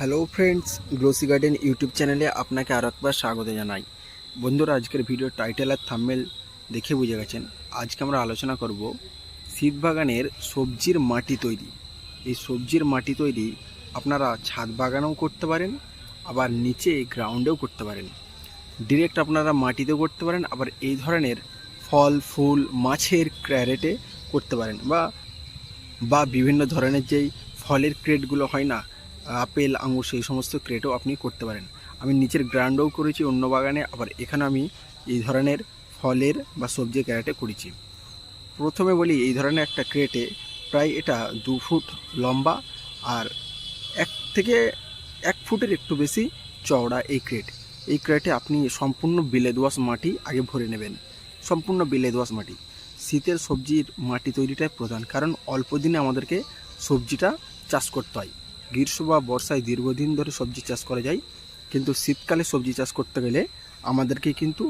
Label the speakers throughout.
Speaker 1: Hello friends glossy garden YouTube চ্যানেলে আপনাকে আর একবার স্বাগত জানাই। বন্ধুরা, আজকের ভিডিও টাইটেল আর থাম্বেল দেখে বুঝে গেছেন। আজকে আমরা আলোচনা করব শীত বাগানের সবজির মাটি তৈরি। এই সবজির মাটি তৈরি আপনারা ছাদ বাগানেও করতে পারেন, আবার নিচে গ্রাউন্ডেও করতে পারেন। ডিরেক্ট আপনারা মাটিতেও করতে পারেন, আবার এই ধরনের ফল, ফুল, মাছের ক্যারেটে করতে পারেন, বা বা বিভিন্ন ধরনের যেই ফলের ক্রেটগুলো হয় না আপেল, আঙুর সেই সমস্ত ক্রেটও আপনি করতে পারেন। আমি নিচের গ্রাউন্ডেও করেছি, অন্য বাগানে, আবার এখানে আমি এই ধরনের ফলের বা সবজি ক্যারেটে করেছি। প্রথমে বলি, এই ধরনের একটা ক্রেটে প্রায় এটা দু ফুট লম্বা আর এক থেকে এক ফুটের একটু বেশি চওড়া এই ক্রেট এই ক্রেটে আপনি সম্পূর্ণ বেলে দোয়াশ মাটি আগে ভরে নেবেন। সম্পূর্ণ বেলে দোয়াশ মাটি। শীতের সবজির মাটি তৈরিটাই প্রধান, কারণ অল্প দিনে আমাদেরকে সবজিটা চাষ করতে হয়। গ্রীষ্ম বা বর্ষায় দীর্ঘদিন ধরে সবজি চাষ করা যায়, কিন্তু শীতকালে সবজি চাষ করতে গেলে আমাদেরকে কিন্তু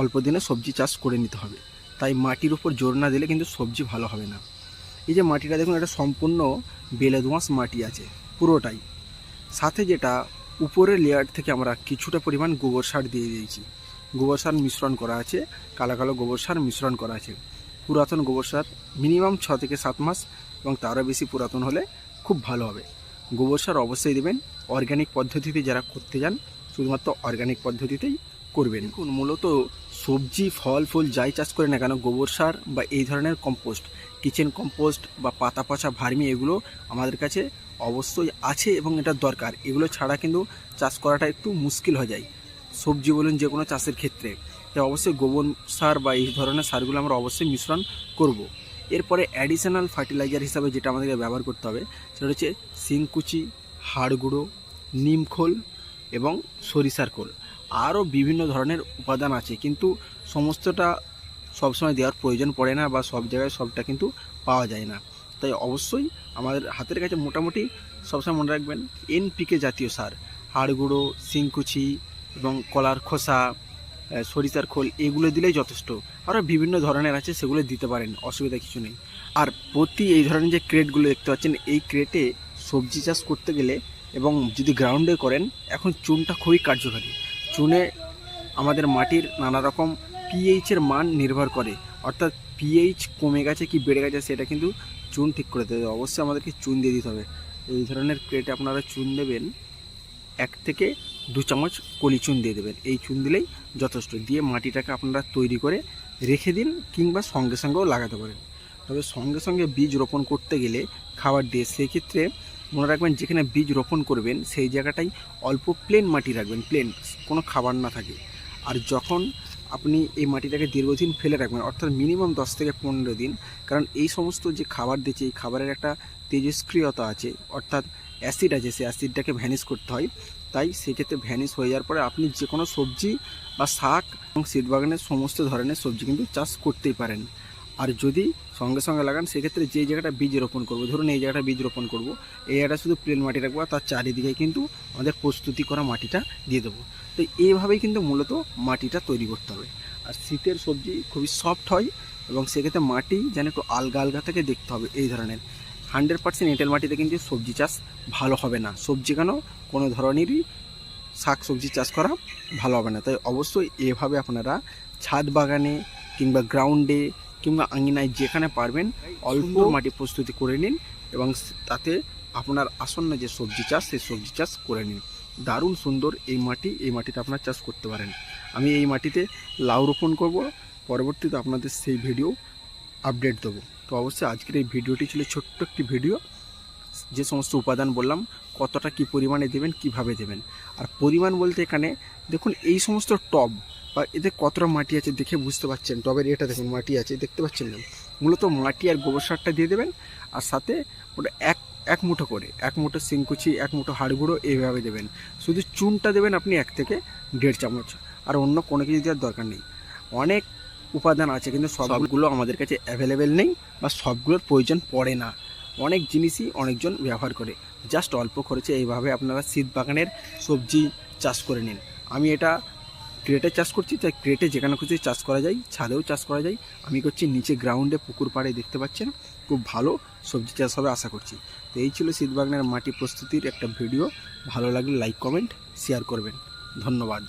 Speaker 1: অল্প দিনে সবজি চাষ করে নিতে হবে। তাই মাটির উপর জোর না দিলে কিন্তু সবজি ভালো হবে না। এই যে মাটিটা দেখুন এটা সম্পূর্ণ বেলে দোঁয়াশ মাটি আছে, পুরোটাই। সাথে যেটা, উপরের লেয়ার থেকে আমরা কিছুটা পরিমাণ গোবর সার দিয়ে দিয়েছি। গোবর সার মিশ্রণ করা আছে, কালো কালো গোবর সার মিশ্রণ করা আছে। পুরাতন গোবর সার মিনিমাম ছ থেকে সাত মাস এবং তারও বেশি পুরাতন হলে খুব ভালো হবে। গোবর সার অবশ্যই দেবেন। অর্গ্যানিক পদ্ধতিতে যারা করতে যান, শুধুমাত্র অর্গ্যানিক পদ্ধতিতেই করবেন। দেখুন, মূলত সবজি, ফল, ফুল যাই চাষ করে না কেন, গোবর সার বা এই ধরনের কম্পোস্ট কিচেন কম্পোস্ট বা পাতা পচা ভার্মি এগুলো আমাদের কাছে অবশ্যই আছে এবং এটা দরকার। এগুলো ছাড়া কিন্তু চাষ করাটা একটু মুশকিল হয়ে যায়। সবজি বলুন যে কোনো চাষের ক্ষেত্রে। তাই অবশ্যই গোবর সার বা এই ধরনের সারগুলো আমরা অবশ্যই মিশ্রণ করব। এরপরে অ্যাডিশনাল ফার্টিলাইজার হিসাবে যেটা আমাদেরকে ব্যবহার করতে হবে, সেটা হচ্ছে শিংকুচি হাড় গুঁড়ো নিমখোল এবং সরিষার খোল। আরও বিভিন্ন ধরনের উপাদান আছে, কিন্তু সমস্তটা সবসময় দেওয়ার প্রয়োজন পড়ে না বা সব জায়গায় সবটা কিন্তু পাওয়া যায় না। তাই অবশ্যই আমাদের হাতের কাছে মোটামুটি সবসময় মনে রাখবেন, এনপিকে জাতীয় সার হাড় গুঁড়ো শিংকুচি এবং কলার খোসা সরিষার খোল, এগুলো দিলেই যথেষ্ট। আরও বিভিন্ন ধরনের আছে, সেগুলো দিতে পারেন, অসুবিধা কিছু নেই। আর প্রতি এই ধরনের যে ক্রেটগুলো দেখতে পাচ্ছেন, এই ক্রেটে সবজি চাষ করতে গেলে এবং যদি গ্রাউন্ডে করেন, এখন চুনটা খুবই কার্যকারী। চুনে আমাদের মাটির নানা রকম পিএইচের মান নির্ভর করে। অর্থাৎ পিএইচ কমে গেছে কি বেড়ে গেছে, সেটা কিন্তু চুন ঠিক করে দেবে অবশ্যই আমাদেরকে চুন দিয়ে দিতে হবে। এই ধরনের ক্রেটে আপনারা চুন দেবেন এক থেকে দু চামচ কলি চুন দিয়ে দেবেন। এই চুন দিলেই যথেষ্ট। দিয়ে মাটিটাকে আপনারা তৈরি করে রেখে দিন কিংবা সঙ্গে সঙ্গেও লাগাতে পারেন। তবে সঙ্গে সঙ্গে বীজ রোপণ করতে গেলে খাবার দিয়ে সেক্ষেত্রে মনে রাখবেন, যেখানে বীজ রোপণ করবেন, সেই জায়গাটাই অল্প প্লেন মাটি রাখবেন প্লেন কোনো খাবার না থাকে। আর যখন আপনি এই মাটিটাকে দীর্ঘদিন ফেলে রাখবেন, অর্থাৎ মিনিমাম দশ থেকে পনেরো দিন, কারণ এই সমস্ত যে খাবার দিচ্ছে, এই খাবারের একটা তেজস্ক্রিয়তা আছে, অর্থাৎ অ্যাসিড আছে, সেই অ্যাসিডটাকে ভ্যানিশ করতে হয়। তাই সেক্ষেত্রে ভ্যানিশ হয়ে যাওয়ার পরে আপনি যে কোনো সবজি বা শাক এবং সিড বাগানের সমস্ত ধরনের সবজি কিন্তু চাষ করতেই পারেন। আর যদি সঙ্গে সঙ্গে লাগান, সেক্ষেত্রে যে জায়গাটা বীজ রোপণ করব, ধরুন এই জায়গাটা বীজ রোপণ করব, এই জায়গাটা শুধু প্লেন মাটি রাখব তার চারিদিকে কিন্তু আমাদের প্রস্তুতি করা মাটিটা দিয়ে দেবো। তো এইভাবেই কিন্তু মূলত মাটিটা তৈরি করতে হবে। আর শীতের সবজি খুবই সফট হয় এবং সেক্ষেত্রে মাটি যেন একটু আলগা আলগা থেকে দেখতে হবে এই ধরনের। হান্ড্রেড পার্সেন্ট এঁটেল মাটিতে কিন্তু সবজি চাষ ভালো হবে না। সবজি কেন? কোনো ধরনেরই শাক সবজি চাষ করা ভালো হবে না। তাই অবশ্যই এভাবে আপনারা ছাদ বাগানে কিংবা গ্রাউন্ডে কিংবা আঙিনায় যেখানে পারবেন অল্প মাটি প্রস্তুতি করে নিন এবং তাতে আপনার আসন্ন যে সবজি চাষ সেই সবজি চাষ করে নিন। দারুণ সুন্দর এই মাটি এই মাটিতে আপনার চাষ করতে পারেন। আমি এই মাটিতে লাউ রোপণ করব। পরবর্তীতে আপনাদের সেই ভিডিও আপডেট দেবো। তো অবশ্যই আজকের এই ভিডিওটি ছিল ছোট্ট একটি ভিডিও। যে সমস্ত উপাদান বললাম, কতটা কি পরিমাণে দেবেন, কীভাবে দেবেন। আর পরিমাণ বলতে এখানে দেখুন, এই সমস্ত টব বা এতে কতটা মাটি আছে দেখে বুঝতে পারছেন টবের এটা দেখুন, মাটি আছে, দেখতে পাচ্ছেন না। মূলত মাটি আর গোবর সারটা দিয়ে দেবেন আর সাথে ওটা এক এক মুঠো করে, এক মুঠো সিংকুচি এক মুঠো হাড় গুঁড়ো এইভাবে দেবেন। শুধু চুনটা দেবেন আপনি এক থেকে দেড় চামচ। আর অন্য কোনো কিছু দেওয়ার দরকার নেই। অনেক উপাদান আছে কিন্তু সবগুলো আমাদের কাছে অ্যাভেলেবেল নেই বা সবগুলোর প্রয়োজন পড়ে না। অনেক জিনিসই অনেকজন ব্যবহার করে। জাস্ট অল্প খরচে এইভাবে আপনারা শীত বাগানের সবজি চাষ করে নিন। আমি এটা ক্রেটে চাষ করছি তাই ক্রেটে যেখানে খুশি চাষ করা যায় ছাদেও চাষ করা যায়। আমি করছি নিচে গ্রাউন্ডে পুকুর পাড়ে দেখতে পাচ্ছেন? খুব ভালো সবজি চাষ হবে আশা করছি। তো এই ছিল শীত বাগানের মাটি প্রস্তুতির একটা ভিডিও ভালো লাগলে লাইক কমেন্ট শেয়ার করবেন। ধন্যবাদ।